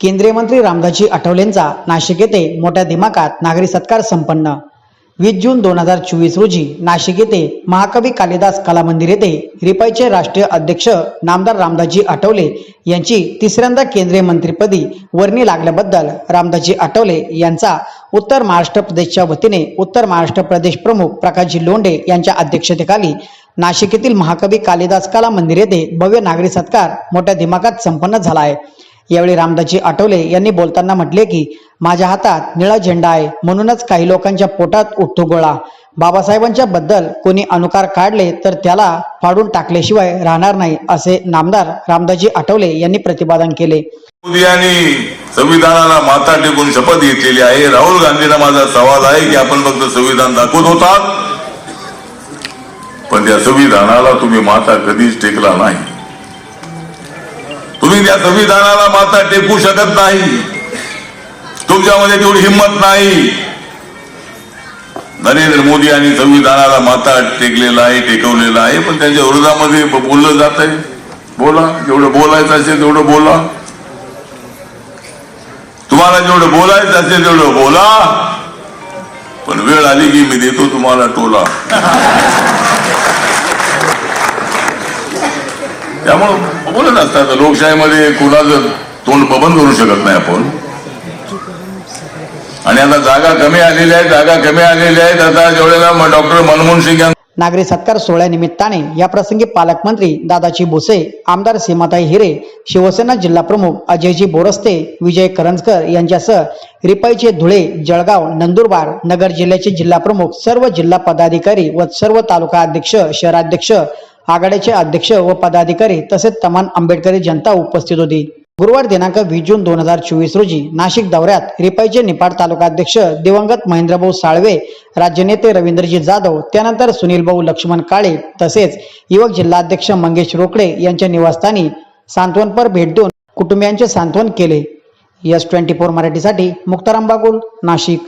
केंद्रीय मंत्री रामदासजी आठवलेंचा नाशिक येथे मोठ्या दिमाकात नागरी सत्कार संपन्न. वीस जून दोन हजार चोवीस रोजी नाशिक येथे महाकवी कालिदास कला मंदिर येथे रिपाईचे राष्ट्रीय अध्यक्ष नामदार रामदासजी आठवले यांची तिसऱ्यांदा केंद्रीय मंत्रीपदी वर्णी लागल्याबद्दल रामदासजी आठवले यांचा उत्तर महाराष्ट्र प्रदेशच्या वतीने उत्तर महाराष्ट्र प्रदेश प्रमुख प्रकाशजी लोंढे यांच्या अध्यक्षतेखाली नाशिक येथील महाकवी कालिदास कला मंदिर येथे भव्य नागरी सत्कार मोठ्या दिमाकात संपन्न झाला आहे. यावेळी रामदासजी आठवले यांनी बोलताना म्हटले की माझ्या हातात निळा झेंडा आहे. म्हणूनच काही लोकांच्या पोटात उठतो गोळा. बाबासाहेबांच्या बद्दल कोणी अनुकार काढले तर त्याला फाडून टाकल्याशिवाय राहणार नाही असे नामदार रामदासजी आठवले यांनी प्रतिपादन केले. मोदी यांनी संविधानाला माथा टेकून शपथ घेतलेली आहे. राहुल गांधींना माझा सवाल आहे की आपण फक्त संविधान दाखवत होतात? पण त्या संविधानाला तुम्ही माथा कधीच टेकला नाही. तुम्ही त्या संविधानाला माथा टेकू शकत नाही. तुमच्यामध्ये तेवढी हिंमत नाही. नरेंद्र मोदी यांनी संविधानाला माथा टेकलेला आहे टेकवलेला आहे पण त्यांच्या विरोधामध्ये बोललं जात आहे बोला जेवढं बोलायचं असेल तेवढं बोला. तुम्हाला जेवढं बोलायचं असेल तेवढं बोला. पण वेळ आली की मी देतो तुम्हाला टोला. त्यामुळं बोलत असतात लोकशाहीमध्ये कुणाचं तोंड बबन करू शकत नाही आपण. आणि आता जागा कमी आलेल्या आहेत जागा कमी आलेल्या आहेत आता जेवढ्याला डॉक्टर मनमोहन सिंग नागरी सत्कार सोहळ्यानिमित्ताने या प्रसंगी पालकमंत्री दादाजी भुसे आमदार सीमाताई हिरे शिवसेना जिल्हा प्रमुख अजयजी बोरस्ते विजय करंजकर यांच्यासह रिपाईचे धुळे जळगाव नंदुरबार नगर जिल्ह्याचे जिल्हा प्रमुख सर्व जिल्हा पदाधिकारी व सर्व तालुका अध्यक्ष शहराध्यक्ष आघाडीचे अध्यक्ष व पदाधिकारी तसेच तमाम आंबेडकरी जनता उपस्थित होती. गुरुवार दिनांक वीस जून दोन हजार चोवीस रोजी नाशिक दौऱ्यात रिपाईचे निपाड तालुकाध्यक्ष दिवंगत महेंद्रभाऊ साळवे राज्यनेते रवींद्रजी जाधव त्यानंतर सुनीलभाऊ लक्ष्मण काळे तसेच युवक जिल्हाध्यक्ष मंगेश रोकडे यांच्या निवासस्थानी सांत्वनपर भेट देऊन कुटुंबियांचे सांत्वन केले. यस ट्वेंटी फोर मराठीसाठी मुक्ताराम बागुल नाशिक.